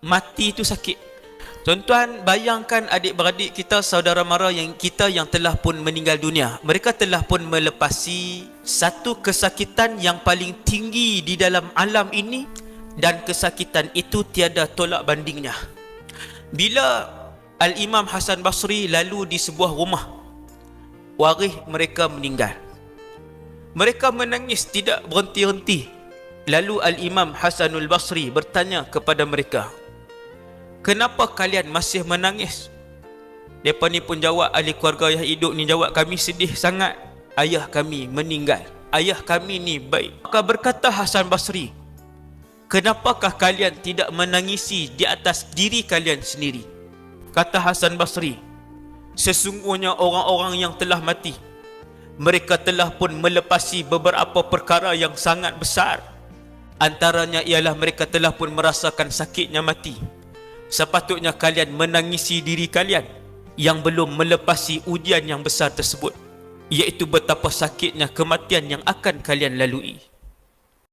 mati itu sakit. Tuan-tuan, bayangkan adik-beradik kita, saudara mara yang kita yang telah pun meninggal dunia. Mereka telah pun melepasi satu kesakitan yang paling tinggi di dalam alam ini dan kesakitan itu tiada tolak bandingnya. Bila Al-Imam Hasan Basri lalu di sebuah rumah, waris mereka meninggal. Mereka menangis tidak berhenti-henti. Lalu Al-Imam Hasanul Basri bertanya kepada mereka, Kenapa kalian masih menangis? Mereka ni pun jawab, ahli keluarga yang hidup ni jawab, kami sedih sangat. Ayah kami meninggal. Ayah kami ni baik. Maka berkata Hasan Basri, Kenapakah kalian tidak menangisi di atas diri kalian sendiri? Kata Hasan Basri, Sesungguhnya orang-orang yang telah mati, mereka telah pun melepasi beberapa perkara yang sangat besar. Antaranya ialah mereka telah pun merasakan sakitnya mati sepatutnya kalian menangisi diri kalian yang belum melepasi ujian yang besar tersebut iaitu betapa sakitnya kematian yang akan kalian lalui